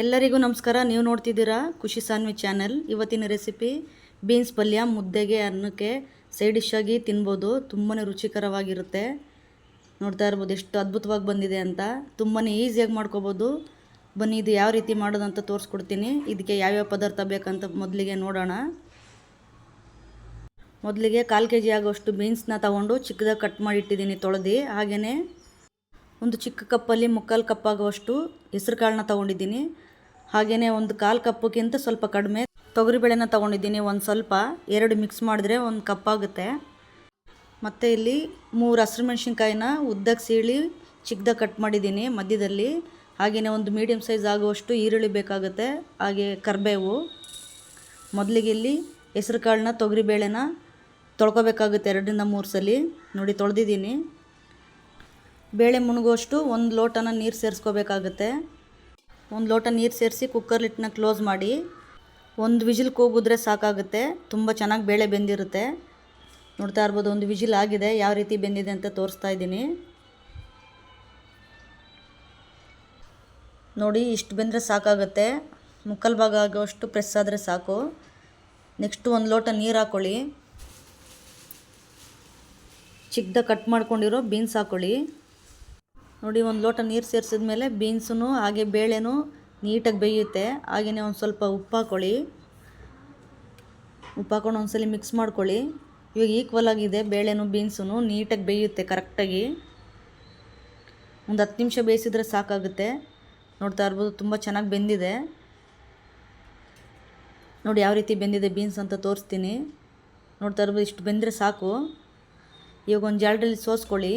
ಎಲ್ಲರಿಗೂ ನಮಸ್ಕಾರ. ನೀವು ನೋಡ್ತಿದ್ದೀರಾ ಖುಷಿ ಸಾನ್ವಿ ಚಾನಲ್. ಇವತ್ತಿನ ರೆಸಿಪಿ ಬೀನ್ಸ್ ಪಲ್ಯ, ಮುದ್ದೆಗೆ, ಅನ್ನಕ್ಕೆ, ಸೈಡ್ ಡಿಶ್ ಆಗಿ ತಿನ್ಬೋದು. ತುಂಬಾ ರುಚಿಕರವಾಗಿರುತ್ತೆ. ನೋಡ್ತಾ ಇರ್ಬೋದು ಎಷ್ಟು ಅದ್ಭುತವಾಗಿ ಬಂದಿದೆ ಅಂತ. ತುಂಬಾ ಈಸಿಯಾಗಿ ಮಾಡ್ಕೋಬೋದು. ಬನ್ನಿ, ಇದು ಯಾವ ರೀತಿ ಮಾಡೋದಂತ ತೋರಿಸ್ಕೊಡ್ತೀನಿ. ಇದಕ್ಕೆ ಯಾವ್ಯಾವ ಪದಾರ್ಥ ಬೇಕಂತ ಮೊದಲಿಗೆ ನೋಡೋಣ. ಮೊದಲಿಗೆ ಕಾಲು ಕೆ ಜಿ ಆಗೋಷ್ಟು ಬೀನ್ಸ್ನ ತಗೊಂಡು ಚಿಕ್ಕದಾಗಿ ಕಟ್ ಮಾಡಿ ಇಟ್ಟಿದ್ದೀನಿ ತೊಳೆದು. ಹಾಗೆಯೇ ಒಂದು ಚಿಕ್ಕ ಕಪ್ಪಲ್ಲಿ ಮುಕ್ಕಾಲು ಕಪ್ಪಾಗುವಷ್ಟು ಹೆಸ್ರು ಕಾಳನ್ನ ತೊಗೊಂಡಿದ್ದೀನಿ. ಹಾಗೆಯೇ ಒಂದು ಕಾಲು ಕಪ್ಪಕ್ಕಿಂತ ಸ್ವಲ್ಪ ಕಡಿಮೆ. ತೊಗರಿಬೇಳೆನ ತೊಗೊಂಡಿದ್ದೀನಿ ಒಂದು ಸ್ವಲ್ಪ. ಎರಡು ಮಿಕ್ಸ್ ಮಾಡಿದ್ರೆ ಒಂದು ಕಪ್ಪಾಗುತ್ತೆ. ಮತ್ತು ಇಲ್ಲಿ ಮೂರು ಹಸಿರು ಮೆಣಸಿನ್ಕಾಯಿನ ಉದ್ದಕ್ಕೆ ಸೀಳಿ ಚಿಕ್ಕದಾಗಿ ಕಟ್ ಮಾಡಿದ್ದೀನಿ ಮಧ್ಯದಲ್ಲಿ. ಹಾಗೆಯೇ ಒಂದು ಮೀಡಿಯಮ್ ಸೈಜ್ ಆಗುವಷ್ಟು ಈರುಳ್ಳಿ ಬೇಕಾಗುತ್ತೆ, ಹಾಗೆ ಕರಿಬೇವು. ಮೊದಲಿಗೆ ಇಲ್ಲಿ ಹೆಸ್ರು ಕಾಳನ್ನ ತೊಗರಿಬೇಳೆನ ತೊಳ್ಕೊಬೇಕಾಗುತ್ತೆ ಎರಡರಿಂದ ಮೂರು ಸಲ. ನೋಡಿ, ತೊಳೆದಿದ್ದೀನಿ. ಬೇಳೆ ಮುಳುಗುವಷ್ಟು ಒಂದು ಲೋಟನ ನೀರು ಸೇರಿಸ್ಕೋಬೇಕಾಗತ್ತೆ. ಒಂದು ಲೋಟ ನೀರು ಸೇರಿಸಿ ಕುಕ್ಕರ್ ಲಿಟ್ನ ಕ್ಲೋಸ್ ಮಾಡಿ. ಒಂದು ವಿಜಿಲ್ ಕೂಗಿದ್ರೆ ಸಾಕಾಗುತ್ತೆ. ತುಂಬ ಚೆನ್ನಾಗಿ ಬೇಳೆ ಬೆಂದಿರುತ್ತೆ. ನೋಡ್ತಾ ಇರ್ಬೋದು, ಒಂದು ವಿಜಿಲ್ ಆಗಿದೆ. ಯಾವ ರೀತಿ ಬೆಂದಿದೆ ಅಂತ ತೋರಿಸ್ತಾ ಇದ್ದೀನಿ. ನೋಡಿ, ಇಷ್ಟು ಬೆಂದರೆ ಸಾಕಾಗುತ್ತೆ. ಮುಕ್ಕಲ್ ಭಾಗ ಆಗೋಷ್ಟು ಪ್ರೆಸ್ ಆದರೆ ಸಾಕು. ನೆಕ್ಸ್ಟು ಒಂದು ಲೋಟ ನೀರು ಹಾಕ್ಕೊಳ್ಳಿ ಚಿಕ್ಕದಾಗಿ ಕಟ್ ಮಾಡ್ಕೊಂಡಿರೋ ಬೀನ್ಸ್ ಹಾಕ್ಕೊಳ್ಳಿ ನೋಡಿ, ಒಂದು ಲೋಟ ನೀರು ಸೇರಿಸಿದ ಮೇಲೆ ಬೀನ್ಸೂ ಹಾಗೆ ಬೇಳೆನೂ ನೀಟಾಗಿ ಬೇಯುತ್ತೆ. ಹಾಗೆಯೇ ಒಂದು ಸ್ವಲ್ಪ ಉಪ್ಪು ಹಾಕ್ಕೊಳ್ಳಿ ಉಪ್ಪು ಹಾಕೊಂಡು ಒಂದ್ಸಲ ಮಿಕ್ಸ್ ಮಾಡ್ಕೊಳ್ಳಿ. ಇವಾಗ ಈಕ್ವಲ್ ಆಗಿದೆ ಬೇಳೆನೂ ಬೀನ್ಸೂ ನೀಟಾಗಿ ಬೇಯುತ್ತೆ ಕರೆಕ್ಟಾಗಿ. ಒಂದು ಹತ್ತು ನಿಮಿಷ ಬೇಯಿಸಿದ್ರೆ ಸಾಕಾಗುತ್ತೆ. ನೋಡ್ತಾ ಇರ್ಬೋದು, ತುಂಬ ಚೆನ್ನಾಗಿ ಬೆಂದಿದೆ. ನೋಡಿ, ಯಾವ ರೀತಿ ಬೆಂದಿದೆ ಬೀನ್ಸ್ ಅಂತ ತೋರಿಸ್ತೀನಿ. ನೋಡ್ತಾ ಇರ್ಬೋದು, ಇಷ್ಟು ಬೆಂದರೆ ಸಾಕು. ಇವಾಗ ಒಂದು ಜಾಲದಲ್ಲಿ ಸೋಸ್ಕೊಳ್ಳಿ.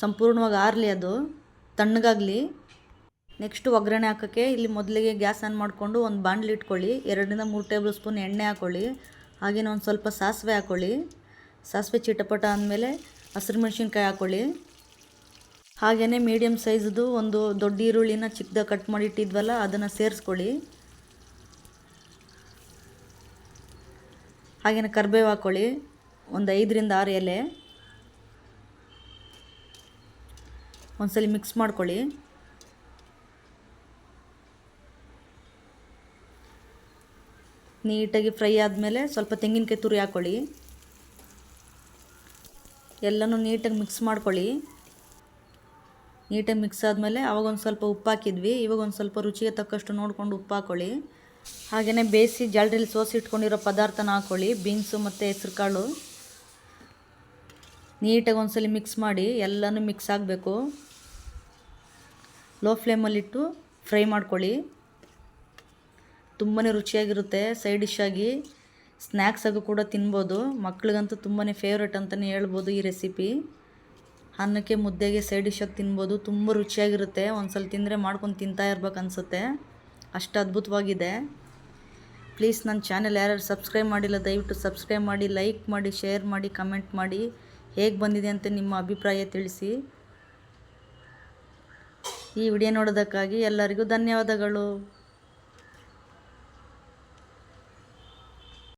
ಸಂಪೂರ್ಣವಾಗಿ ಆರಲಿ ಅದು, ತಣ್ಣಗಾಗಲಿ. ನೆಕ್ಸ್ಟು ಒಗ್ಗರಣೆ ಹಾಕೋಕ್ಕೆ ಇಲ್ಲಿ ಮೊದಲಿಗೆ ಗ್ಯಾಸ್ ಆನ್ ಮಾಡಿಕೊಂಡು ಒಂದು ಬಾಣಲಿ ಇಟ್ಕೊಳ್ಳಿ, ಎರಡರಿಂದ ಮೂರು ಟೇಬಲ್ ಸ್ಪೂನ್ ಎಣ್ಣೆ ಹಾಕ್ಕೊಳ್ಳಿ ಹಾಗೆಯೇ ಒಂದು ಸ್ವಲ್ಪ ಸಾಸಿವೆ ಹಾಕ್ಕೊಳ್ಳಿ ಸಾಸಿವೆ ಚಿಟಪಟ ಅಂದಮೇಲೆ ಹಸಿರು ಮೆಣಸಿನ್ಕಾಯಿ ಹಾಕ್ಕೊಳ್ಳಿ ಹಾಗೆಯೇ ಮೀಡಿಯಮ್ ಸೈಜ್ದು ಒಂದು ದೊಡ್ಡ ಈರುಳ್ಳಿನ ಚಿಕ್ಕದ ಕಟ್ ಮಾಡಿ ಇಟ್ಟಿದ್ವಲ್ಲ, ಅದನ್ನು ಸೇರಿಸ್ಕೊಳ್ಳಿ. ಹಾಗೆಯೇ ಕರಿಬೇವು ಹಾಕ್ಕೊಳ್ಳಿ ಒಂದು ಐದರಿಂದ ಆರು ಎಲೆ. ಒಂದ್ಸಲ ಮಿಕ್ಸ್ ಮಾಡ್ಕೊಳ್ಳಿ. ನೀಟಾಗಿ ಫ್ರೈ ಆದಮೇಲೆ ಸ್ವಲ್ಪ ತೆಂಗಿನಕಾಯಿ ತುರಿ ಹಾಕ್ಕೊಳ್ಳಿ ಎಲ್ಲನೂ ನೀಟಾಗಿ ಮಿಕ್ಸ್ ಮಾಡ್ಕೊಳ್ಳಿ. ನೀಟಾಗಿ ಮಿಕ್ಸ್ ಆದಮೇಲೆ ಅವಾಗ ಒಂದು ಸ್ವಲ್ಪ ಉಪ್ಪು ಹಾಕಿದ್ವಿ. ಇವಾಗ ಒಂದು ಸ್ವಲ್ಪ ರುಚಿಗೆ ತಕ್ಕಷ್ಟು ನೋಡಿಕೊಂಡು ಉಪ್ಪು ಹಾಕ್ಕೊಳ್ಳಿ ಹಾಗೆಯೇ ಬೇಯಿಸಿ ಜಾಲದಲ್ಲಿ ಸೋಸಿ ಇಟ್ಕೊಂಡಿರೋ ಪದಾರ್ಥನ ಹಾಕ್ಕೊಳ್ಳಿ ಬೀನ್ಸು ಮತ್ತು ಹೆಸ್ರು ಕಾಳು ನೀಟಾಗಿ ಒಂದ್ಸಲಿ ಮಿಕ್ಸ್ ಮಾಡಿ ಎಲ್ಲನೂ ಮಿಕ್ಸ್ ಆಗಬೇಕು. ಲೋ ಫ್ಲೇಮಲ್ಲಿಟ್ಟು ಫ್ರೈ ಮಾಡ್ಕೊಳ್ಳಿ. ತುಂಬಾ ರುಚಿಯಾಗಿರುತ್ತೆ, ಸೈಡ್ ಡಿಶ್ ಆಗಿ. ಸ್ನ್ಯಾಕ್ಸಾಗೂ ಕೂಡ ತಿನ್ಬೋದು. ಮಕ್ಳಿಗಂತೂ ತುಂಬಾ ಫೇವ್ರೇಟ್ ಅಂತಲೇ ಹೇಳ್ಬೋದು ಈ ರೆಸಿಪಿ ಅನ್ನಕ್ಕೆ ಮುದ್ದೆಗೆ ಸೈಡ್ ಡಿಶ್ಶಾಗಿ ತಿನ್ಬೋದು. ತುಂಬ ರುಚಿಯಾಗಿರುತ್ತೆ. ಒಂದು ತಿಂದರೆ ಮಾಡ್ಕೊಂಡು ತಿಂತಾ ಇರ್ಬೇಕು ಅನಿಸುತ್ತೆ. ಅಷ್ಟು ಅದ್ಭುತವಾಗಿದೆ. ಪ್ಲೀಸ್ ನನ್ನ ಚಾನೆಲ್ ಯಾರ್ಯಾರು ಸಬ್ಸ್ಕ್ರೈಬ್ ಮಾಡಿಲ್ಲ, ದಯವಿಟ್ಟು ಸಬ್ಸ್ಕ್ರೈಬ್ ಮಾಡಿ ಲೈಕ್ ಮಾಡಿ ಶೇರ್ ಮಾಡಿ ಕಮೆಂಟ್ ಮಾಡಿ. ಹೇಗೆ ಬಂದಿದೆ ಅಂತ ನಿಮ್ಮ ಅಭಿಪ್ರಾಯ ತಿಳಿಸಿ. ಈ ವಿಡಿಯೋ ನೋಡೋದಕ್ಕಾಗಿ ಎಲ್ಲರಿಗೂ ಧನ್ಯವಾದಗಳು.